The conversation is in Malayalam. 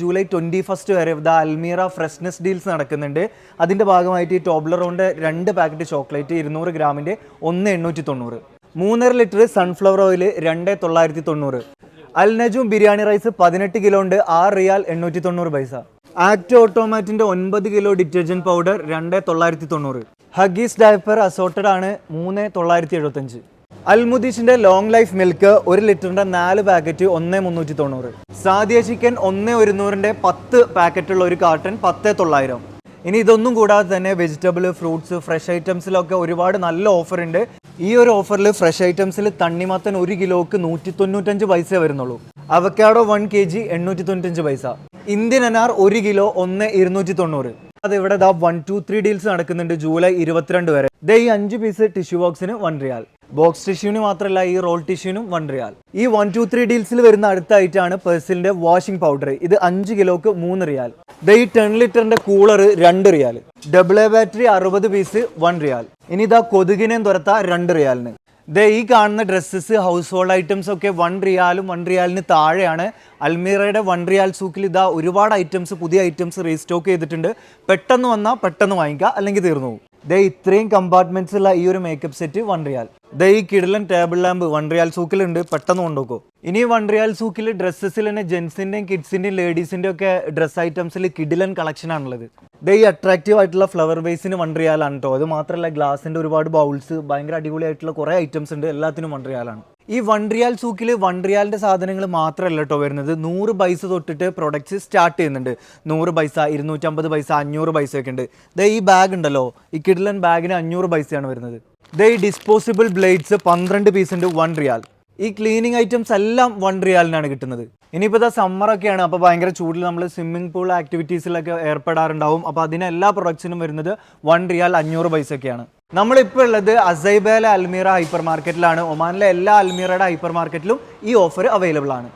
ജൂലൈ ട്വന്റി ഫസ്റ്റ് വരെ ദ അൽമീറ ഫ്രഷ്നെസ് ഡീൽസ് നടക്കുന്നുണ്ട്. അതിന്റെ ഭാഗമായിട്ട് ഈ ടോബ്ലറോണ്ട് രണ്ട് പാക്കറ്റ് ചോക്ലേറ്റ് ഇരുന്നൂറ് ഗ്രാമിന്റെ ഒന്ന് എണ്ണൂറ്റി തൊണ്ണൂറ് മൂന്നര ലിറ്റർ സൺഫ്ലവർ ഓയിൽ രണ്ട് തൊള്ളായിരത്തി തൊണ്ണൂറ് അൽ നജൂം ബിരിയാണി റൈസ് പതിനെട്ട് കിലോ ഉണ്ട് ആറ് റിയാൽ എണ്ണൂറ്റി തൊണ്ണൂറ് പൈസ. ആക്ട് ഓട്ടോമാറ്റിന്റെ ഒൻപത് കിലോ ഡിറ്റർജന്റ് പൗഡർ രണ്ട് തൊള്ളായിരത്തി തൊണ്ണൂറ് ഹഗീസ് ഡയപ്പർ അസോർട്ടഡ് ആണ് മൂന്ന് തൊള്ളായിരത്തി എഴുപത്തഞ്ച് അൽമുദീഷിന്റെ ലോങ് ലൈഫ് മിൽക്ക് ഒരു ലിറ്ററിന്റെ നാല് പാക്കറ്റ് ഒന്ന് മുന്നൂറ്റി തൊണ്ണൂറ്. സാദിയ ചിക്കൻ ഒന്ന് ഒരുന്നൂറിന്റെ പത്ത് പാക്കറ്റുള്ള ഒരു കാർട്ടൺ പത്ത് തൊള്ളായിരം. ഇനി ഇതൊന്നും കൂടാതെ തന്നെ വെജിറ്റബിൾ ഫ്രൂട്ട്സ് ഫ്രഷ് ഐറ്റംസിലൊക്കെ ഒരുപാട് നല്ല ഓഫർ ഉണ്ട്. ഈ ഒരു ഓഫറിൽ ഫ്രഷ് ഐറ്റംസിൽ തണ്ണിമത്തൻ ഒരു കിലോക്ക് നൂറ്റി തൊണ്ണൂറ്റഞ്ച് പൈസ വരുന്നുള്ളൂ. അവക്കാഡോ വൺ കെ ജി എണ്ണൂറ്റി തൊണ്ണൂറ്റഞ്ച് പൈസ. ഇന്ത്യൻ അനാർ ഒരു കിലോ ഒന്ന് ഇരുന്നൂറ്റി തൊണ്ണൂറ് അത് ഇവിടെ ദാ വൺ ടു ത്രീ ഡീൽസ് നടക്കുന്നുണ്ട് ജൂലൈ ഇരുപത്തിരണ്ട് വരെ. ദേ ഈ അഞ്ച് പീസ് ടിഷ്യൂ ബോക്സിന് വൺ റിയാൽ ബോക്സ് ടിഷ്യൂവിന് മാത്രമല്ല ഈ റോൾ ടിഷ്യൂവിനും വൺ റിയാൽ ഈ വൺ ടു ത്രീ ഡീൽസിൽ വരുന്ന അടുത്ത ഐറ്റാണ് പേഴ്സിലിന്റെ വാഷിംഗ് പൗഡർ ഇത് അഞ്ച് കിലോക്ക് മൂന്ന് റിയാൽ ദേ ഈ ടെൻ ലിറ്ററിന്റെ കൂളർ രണ്ട് റിയാൽ ഡബിൾ എ ബാറ്ററി അറുപത് പീസ് വൺ റിയാൽ ഇനി ഇതാ കൊതുകിനെയും തുരത്ത രണ്ട് റിയാലിന് ദേ ഈ കാണുന്ന ഡ്രസ്സസ് ഹൗസ് ഹോൾഡ് ഐറ്റംസ് ഒക്കെ വൺ റിയാലും വൺ റിയാലിന് താഴെയാണ്. അൽമീറയുടെ വൺ റിയാൽ സൂക്കിൽ ഇതാ ഒരുപാട് ഐറ്റംസ് പുതിയ ഐറ്റംസ് റീസ്റ്റോക്ക് ചെയ്തിട്ടുണ്ട്. പെട്ടെന്ന് വന്നാൽ പെട്ടെന്ന് വാങ്ങിക്കുക അല്ലെങ്കിൽ തീർന്നു ദേ ഇത്രയും കമ്പാർട്ട്മെന്റ്സ് ഉള്ള ഈ ഒരു മേക്കപ്പ് സെറ്റ് വൺ റിയാൽ ദേ ഈ കിടലൻ ടേബിൾ ലാമ്പ് വൺ റിയാൽ സൂക്കിലുണ്ട് പെട്ടെന്ന് കൊണ്ടുപോക്കോ ഇനി വൺ റിയാൽ സൂക്കിൽ ഡ്രസ്സസിൽ തന്നെ ജെൻസിന്റെയും കിഡ്സിന്റെയും ലേഡീസിന്റെ ഒക്കെ ഡ്രസ് ഐറ്റംസിൽ കിഡിലൻ കളക്ഷൻ ആണുള്ളത്. ദേ ഈ അട്രാക്റ്റീവ് ആയിട്ടുള്ള ഫ്ലവർ ബേസിന് വൺ റിയാലാണ് കേട്ടോ അത് മാത്രമല്ല ഗ്ലാസിന്റെ ഒരുപാട് ബൗൾസ് ഭയങ്കര അടിപൊളിയായിട്ടുള്ള കുറേ ഐറ്റംസ് ഉണ്ട് എല്ലാത്തിനും വൺ റിയാലാണ് ഈ വൺ റിയാൽ സൂക്കിൽ വൺ റിയാലിന്റെ സാധനങ്ങൾ മാത്രമല്ല കേട്ടോ വരുന്നത്. നൂറ് പൈസ തൊട്ടിട്ട് പ്രൊഡക്റ്റ്സ് സ്റ്റാർട്ട് ചെയ്യുന്നുണ്ട്. നൂറ് പൈസ ഇരുന്നൂറ്റമ്പത് പൈസ അഞ്ഞൂറ് ഒക്കെ ഉണ്ട്. ദേ ഈ ബാഗ് ഉണ്ടല്ലോ. ഈ കിഡ്ലൻ ബാഗിന് അഞ്ഞൂറ് പൈസയാണ് വരുന്നത്. ദേ ഈ ഡിസ്പോസിബിൾ ബ്ലേഡ്സ് പന്ത്രണ്ട് പീസ് ഉണ്ട് വൺ റിയാൽ ഈ ക്ലീനിങ് ഐറ്റംസ് എല്ലാം വൺ റിയാലിനാണ് കിട്ടുന്നത്. ഇനിയിപ്പോൾ ഇതാ സമ്മറൊക്കെയാണ് അപ്പോൾ ഭയങ്കര ചൂടിൽ നമ്മൾ സ്വിമ്മിംഗ് പൂൾ ആക്ടിവിറ്റീസിലൊക്കെ ഏർപ്പെടാറുണ്ടാവും. അപ്പോൾ അതിന് എല്ലാ പ്രൊഡക്ട്സിനും വരുന്നത് വൺ റിയാൽ അഞ്ഞൂറ് പൈസയൊക്കെയാണ്. നമ്മളിപ്പോൾ ഉള്ളത് അസൈബേല അൽമീറ ഹൈപ്പർ മാർക്കറ്റിലാണ് ഒമാനിലെ എല്ലാ അൽമീറയുടെ ഹൈപ്പർ മാർക്കറ്റിലും ഈ ഓഫർ അവൈലബിൾ ആണ്.